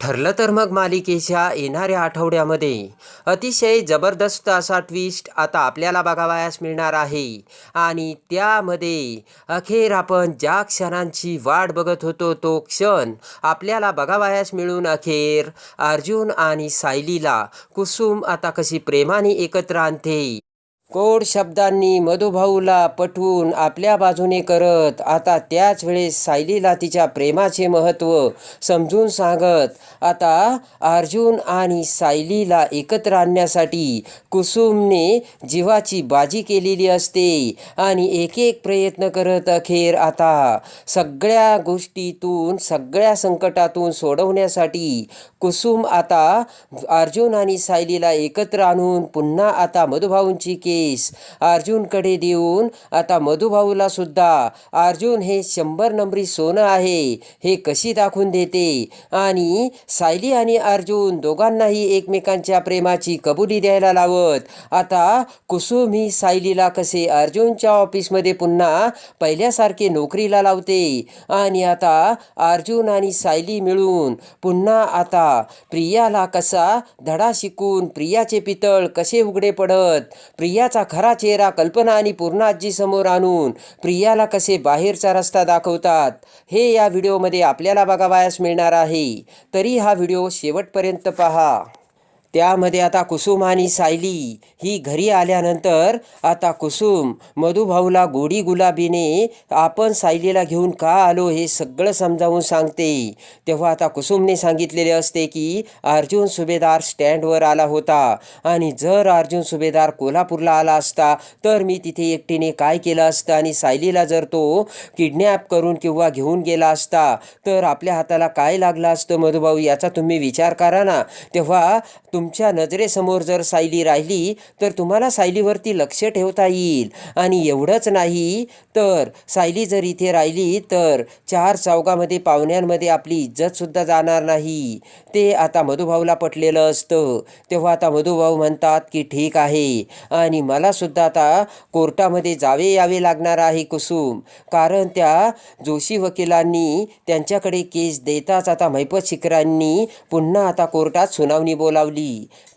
ठरलं तर मग मालिकेच्या येणाऱ्या आठवड्यामध्ये. अतिशय जबरदस्त असा ट्विस्ट आता आपल्याला बघावयास मिळणार आहे. आणि त्यामध्ये अखेर आपण ज्या क्षणांची वाट बघत होतो तो क्षण आपल्याला बघावयास मिळून अखेर अर्जुन आणि सायलीला कुसुम आता कशी प्रेमाने एकत्र आणते. कोड शब्दांनी मधुभाऊला पटवून आपल्या बाजूने करत आता त्याच वेळेस सायलीला तिच्या प्रेमाचे महत्त्व समजून सांगत आता अर्जुन आणि सायलीला एकत्र आणण्यासाठी कुसुमने जीवाची बाजी केलेली असते आणि एक एक प्रयत्न करत अखेर आता सगळ्या गोष्टीतून सगळ्या संकटातून सोडवण्यासाठी कुसुम आता अर्जुन आणि सायलीला एकत्र आणून पुन्हा आता मधुभाऊंची के केस अर्जुनकडे देऊन आता मधुभाऊला सुद्धा अर्जुन हे शंभर नंबरी सोनं आहे हे कशी दाखवून देते? आणि सायली आणि अर्जुन दोघांनाही एकमेकांच्या प्रेमाची कबुली द्यायला लावत आता कुसुम ही सायलीला कसे अर्जुनच्या ऑफिसमध्ये पुन्हा पहिल्यासारखे नोकरीला लावते. आणि आता अर्जुन आणि सायली मिळून पुन्हा आता प्रियाला कसा धडा शिकून प्रियाचे पितळ कसे उघडे पडत प्रिया प्रियाचा खरा चेहरा कल्पना आणि पूर्णाजी समोर आणून प्रियाला कसे बाहेरचा रस्ता दाखवतात हे या व्हिडिओमध्ये आपल्याला बघावयास मिळणार आहे. तरी हा व्हिडिओ शेवटपर्यंत पहा. त्यामध्ये आता कुसुम आणि सायली ही घरी आल्यानंतर आता कुसुम मधुभाऊला गोडी गुलाबीने आपण सायलीला घेऊन का आलो हे सगळं समजावून सांगते. तेव्हा आता कुसुमने सांगितलेले असते की अर्जुन सुभेदार स्टँडवर आला होता आणि जर अर्जुन सुभेदार कोल्हापूरला आला असता तर मी तिथे एकटीने काय केलं असतं आणि सायलीला जर तो किडनॅप करून किंवा घेऊन गेला असता तर आपल्या हाताला काय लागलं असतं मधुभाऊ याचा तुम्ही विचार करा ना. तेव्हा तुमच्या नजरेसमोर जर सायली राहिली तर तुम्हाला सायलीवरती लक्ष ठेवता येईल. आणि एवढंच नाही तर सायली जर इथे राहिली तर चार चौघामध्ये पाहुण्यांमध्ये आपली इज्जतसुद्धा जाणार नाही. ते आता मधुभाऊला पटलेलं असतं. तेव्हा आता मधुभाऊ म्हणतात की ठीक आहे. आणि मलासुद्धा आता कोर्टामध्ये जावे यावे लागणार आहे कुसुम. कारण त्या जोशी वकिलांनी त्यांच्याकडे केस देताच आता महिपत शिखरांनी पुन्हा आता कोर्टात सुनावणी बोलावली.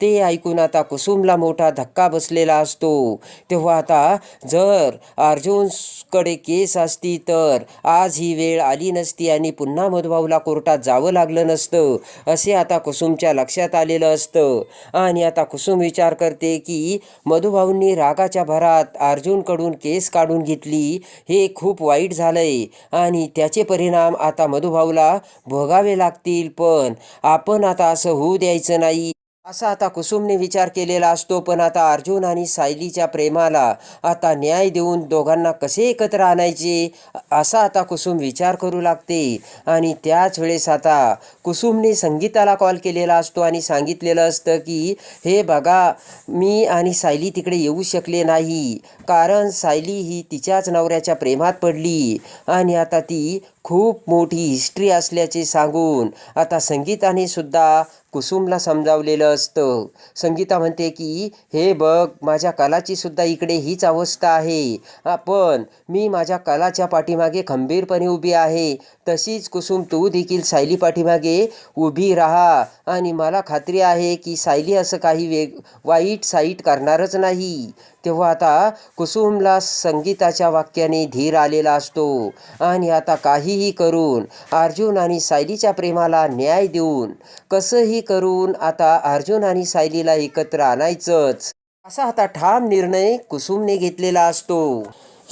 ते ऐकून आता कुसुमला मोठा धक्का बसलेला असतो. तेव्हा आता जर अर्जुनकडे केस असती तर आज ही वेळ आली नसती आणि पुन्हा मधुभाऊला कोर्टात जावं लागलं नसतं असे आता कुसुमच्या लक्षात आलेलं असतं. आणि आता कुसुम विचार करते की मधुभाऊंनी रागाच्या भरात अर्जुनकडून केस काढून घेतली. हे खूप वाईट झालंय आणि त्याचे परिणाम आता मधुभाऊला भोगावे लागतील. पण आपण आता असं होऊ द्यायचं नाही. असा आता कुसुमने विचार केलेला असतो पण आता अर्जुन आणि सायलीच्या प्रेमाला आता न्याय देऊन दोघांना कसे एकत्र आणायचे असा आता कुसुम विचार करू लागते. आणि त्याच वेळेस आता कुसुमने संगीताला कॉल केलेला असतो आणि सांगितलेलं असतं की हे बघा मी आणि सायली तिकडे येऊ शकले नाही. कारण सायली ही तिच्याच नवऱ्याच्या प्रेमात पडली. आणि आता ती खूप मोठी हिस्ट्री असल्याचे सांगून आता संगीताने सुद्धा कुसुमला समजावलेलं असतं. संगीता म्हणते की हे बघ माझ्या कलाची सुद्धा इकडे हीच अवस्था आहे. पण मी माझ्या कलाच्या पाठीमागे खंबीरपणे उभी आहे. तशीच कुसुम तू देखील सायली पाठीमागे उभी राहा. आणि मला खात्री आहे की सायली असं काही वेग वाईट साईट करणारच नाही. तेव्हा आता कुसुमला संगीताच्या वाक्याने धीर आलेला असतो. आणि आता काहीही करून अर्जुन आणि सायलीच्या प्रेमाला न्याय देऊन कसंही करून आता अर्जुन आणि सायलीला एकत्र आणायचंच. असा आता ठाम निर्णय कुसुमने घेतलेला असतो.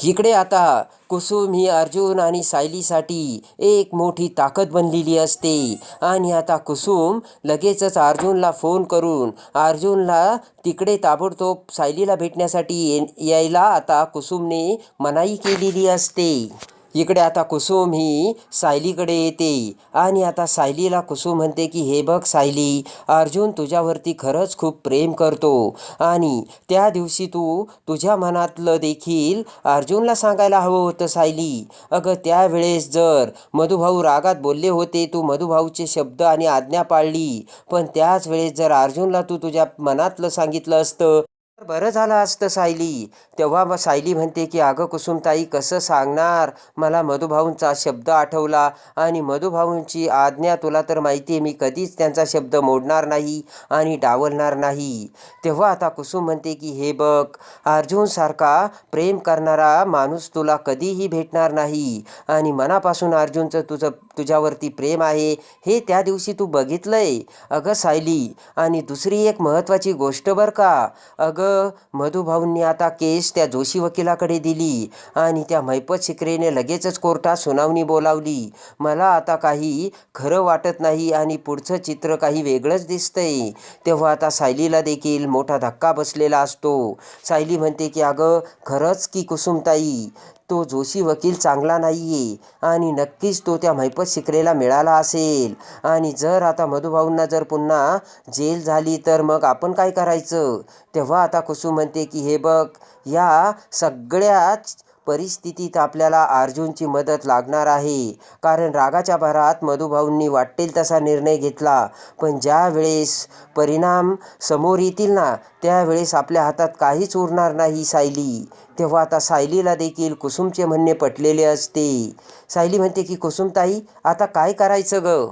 इकडे आता कुसुम ही अर्जुन आणि सायलीसाठी एक मोठी ताकद बनलेली असते. आणि आता कुसुम लगेचच अर्जुनला फोन करून अर्जुनला तिकडे ताबडतोब सायलीला भेटण्यासाठी ये यायला आता कुसुमने मनाई केलेली असते. इकडे आता कुसुम ही सायलीकडे येते. आणि आता सायलीला कुसुम म्हणते की हे बघ सायली अर्जुन तुझ्यावरती खरंच खूप प्रेम करतो. आणि त्या दिवशी तू तुझ्या मनातलं देखील अर्जुनला सांगायला हवं होतं सायली. अगं त्यावेळेस जर मधुभाऊ रागात बोलले होते तू मधुभाऊचे शब्द आणि आज्ञा पाळली. पण त्याच वेळेस जर अर्जुनला तू तुझ्या मनातलं सांगितलं असतं बरं झालं असतं सायली. तेव्हा मग सायली म्हणते की अगं कुसुमताई कसं सांगणार? मला मधुभाऊंचा शब्द आठवला आणि मधुभाऊंची आज्ञा तुला तर माहिती आहे मी कधीच त्यांचा शब्द मोडणार नाही आणि डावलणार नाही. तेव्हा आता कुसुम म्हणते की हे बघ अर्जुनसारखा प्रेम करणारा माणूस तुला कधीही भेटणार नाही आणि मनापासून अर्जुनचं तुझं तुझ्यावरती प्रेम आहे हे त्या दिवशी तू बघितलंय? अगं सायली आणि दुसरी एक महत्त्वाची गोष्ट बरं का? अगं मधुभाऊंनी आता केस त्या जोशी वकिलाकडे दिली आणि त्या मैपत शिकरेने लगेचच कोर्टात सुनावणी बोलावली. मला आता काही खरं वाटत नाही आणि पुढचं चित्र काही वेगळंच दिसतंय. तेव्हा आता सायलीला देखील मोठा धक्का बसलेला असतो. सायली म्हणते की अगं खरंच की कुसुमताई तो जोशी वकील चांगला नाही आहे आणि नक्कीच तो त्या मैपत शिकरेला मिळाला असेल. आणि जर आता मधुभाऊंना जर पुन्हा जेल झाली तर मग आपण काय करायचं? तेव्हा आता कुसुम म्हणते की हे बघ या सगळ्याच परिस्थितीत आपल्याला अर्जुनची मदत लागणार आहे. कारण रागाच्या भरात मधुभाऊंनी वाटेल तसा निर्णय घेतला. पण ज्यावेळेस परिणाम समोर येतील ना त्यावेळेस आपल्या हातात काहीच उरणार नाही सायली. तेव्हा आता सायलीला देखील कुसुमचे म्हणणे पटलेले असते. सायली म्हणते की कुसुमताई आता काय करायचं ग?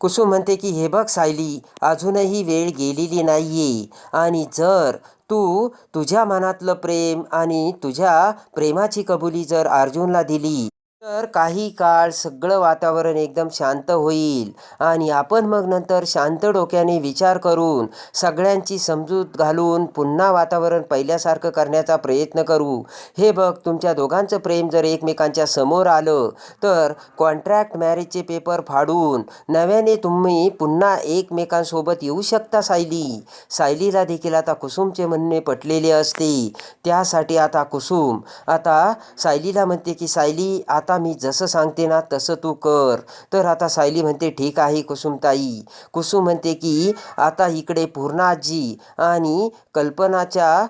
कुसुम म्हणते की हे बघ सायली अजूनही वेळ गेलेली नाही आहे आणि जर तू तुझ्या मनातलं प्रेम आणि तुझ्या प्रेमाची कबुली जर अर्जुनला दिली तर काही काळ सगळं वातावरण एकदम शांत होईल आणि आपण मग नंतर शांत डोक्याने विचार करून सगळ्यांची समजूत घालून पुन्हा वातावरण पहिल्यासारखं करण्याचा प्रयत्न करू. हे बघ तुमच्या दोघांचं प्रेम जर एकमेकांच्या समोर आलं तर कॉन्ट्रॅक्ट मॅरेजचे पेपर फाडून नव्याने तुम्ही पुन्हा एकमेकांसोबत येऊ शकता सायली. सायलीला देखील आता कुसुमचे म्हणणे पटलेले असते. त्यासाठी आता कुसुम आता सायलीला म्हणते की सायली आता आता मी जसं सांगते ना तसं तू कर. तर आता सायली म्हणते ठीक आहे कुसुमताई. कुसुम म्हणते की आता इकडे पूर्णाजी आणि कल्पनाच्या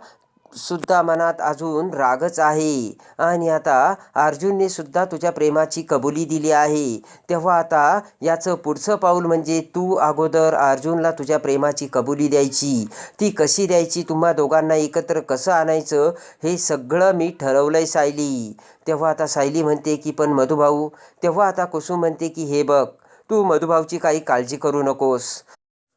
सुद्धा मनात अजून रागच आहे. आणि आता अर्जुनने सुद्धा तुझ्या प्रेमाची कबुली दिली आहे. तेव्हा आता याचं पुढचं पाऊल म्हणजे तू अगोदर अर्जुनला तुझ्या प्रेमाची कबुली द्यायची. ती कशी द्यायची तुम्हा दोघांना एकत्र कसं आणायचं हे सगळं मी ठरवलंय सायली. तेव्हा आता सायली म्हणते की पण मधुभाऊ तेव्हा आता कुसुम म्हणते की हे बघ तू मधुभाऊची काही काळजी करू नकोस.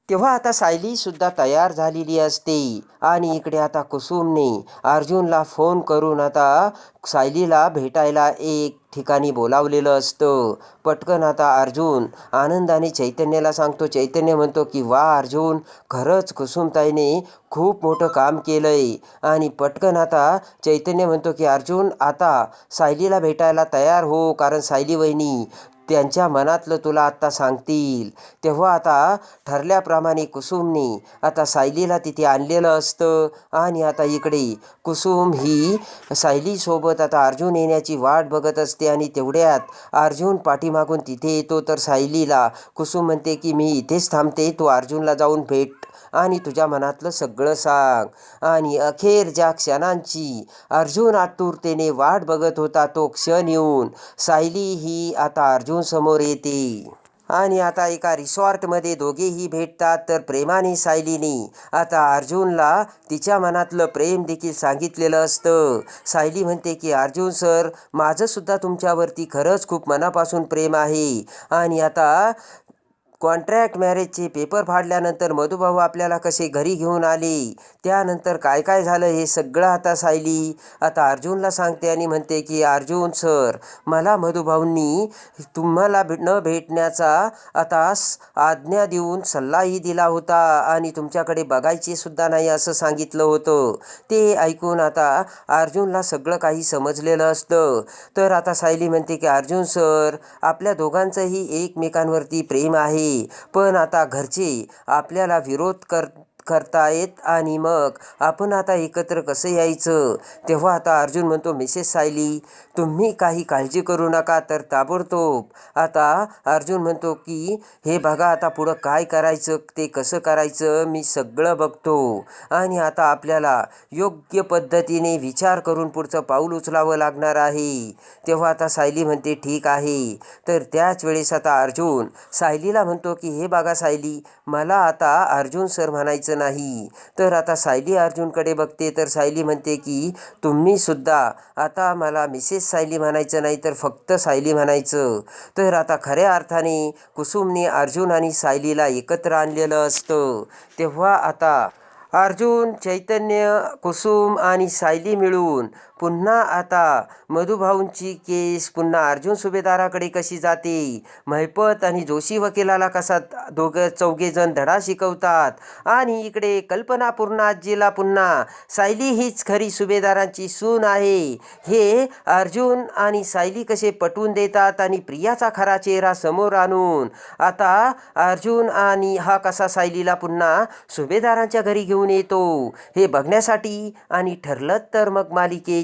तेव्हा आता सायलीसुद्धा तयार झालेली असते. आणि इकडे आता कुसुमने अर्जुनला फोन करून आता सायलीला भेटायला एक ठिकाणी बोलावलेलं असतं. पटकन आता अर्जुन आनंदाने चैतन्याला सांगतो. चैतन्य म्हणतो की वा अर्जुन खरंच कुसुमताईने खूप मोठं काम केलं आहे आणि पटकन आता चैतन्य म्हणतो की अर्जुन आता सायलीला भेटायला तयार हो कारण सायली वहिनी त्यांच्या मनातलं तुला आत्ता सांगतील. तेव्हा आता ठरल्याप्रमाणे कुसुमने आता सायलीला तिथे आणलेलं असतं. आणि आता इकडे कुसुम ही सायलीसोबत आता अर्जुन येण्याची वाट बघत असते आणि तेवढ्यात अर्जुन पाठीमागून तिथे येतो. तर सायलीला कुसुम म्हणते की मी इथेच थांबते. तू अर्जुनला जाऊन भेट आणि तुझ्या मनातलं सगळं सांग. आणि अखेर ज्या क्षणांची अर्जुन आतुरतेने वाट बघत होता तो क्षण येऊन सायली ही आता अर्जुन समोर येते. आणि आता एका रिसॉर्टमध्ये दोघेही भेटतात तर प्रेमाने सायलीने आता अर्जुनला तिच्या मनातलं प्रेम देखील सांगितलेलं असतं. सायली म्हणते की अर्जुन सर माझंसुद्धा तुमच्यावरती खरंच खूप मनापासून प्रेम आहे. आणि आता कॉन्ट्रॅक्ट मॅरेजचे पेपर फाडल्यानंतर मधुभाऊ आपल्याला कसे घरी घेऊन आले? त्यानंतर काय काय झालं हे सगळं आता सायली. आता अर्जुनला सांगते आणि म्हणते की अर्जुन सर मला मधुभाऊंनी तुम्हाला भे न भेटण्याचा आता स- आज्ञा देऊन सल्लाही दिला होता आणि तुमच्याकडे बघायचे सुद्धा नाही असं सांगितलं होतं. ते ऐकून आता अर्जुनला सगळं काही समजलेलं असतं. तर आता सायली म्हणते की अर्जुन सर आपल्या दोघांचंही एकमेकांवरती प्रेम आहे. पण आता घरचे आपल्याला विरोध कर करतायत आणि मग आपण आता एकत्र कसं यायचं? तेव्हा आता अर्जुन म्हणतो मिसेस सायली तुम्ही काही काळजी करू नका तर ताबडतोब. आता अर्जुन म्हणतो की हे बघा आता पुढं काय करायचं? ते कसं करायचं? मी सगळं बघतो. आणि आता आपल्याला योग्य पद्धतीने विचार करून पुढचं पाऊल उचलावं लागणार आहे. तेव्हा आता सायली म्हणते ठीक आहे. तर त्याच वेळेस आता अर्जुन सायलीला म्हणतो की हे बघा सायली मला आता अर्जुन सर म्हणायचं नाही. तर आता सायली अर्जुनकडे बघते तर सायली म्हणते की तुम्ही सुद्धा आता मला मिसेस सायली म्हणायचं नाही तर फक्त सायली म्हणायचं. तर आता खऱ्या अर्थाने कुसुमने अर्जुन आणि सायलीला एकत्र आणलेलं असतं. तेव्हा आता अर्जुन चैतन्य कुसुम आणि सायली मिळून पुन्हा आता मधुभाऊंची केस पुन्हा अर्जुन सुभेदाराकडे कशी जाते? महिपत आणि जोशी वकिलाला कसा दोघं चौघेजण धडा शिकवतात? आणि इकडे कल्पना पूर्ण आजीला पुन्हा सायली हीच खरी सुभेदारांची सून आहे. हे अर्जुन आणि सायली कसे पटवून देतात आणि प्रियाचा खरा चेहरा समोर आणून आता अर्जुन आणि हा कसा सायलीला पुन्हा सुभेदारांच्या घरी घेऊन येतो? हे बघण्यासाठी आणि ठरलं तर मग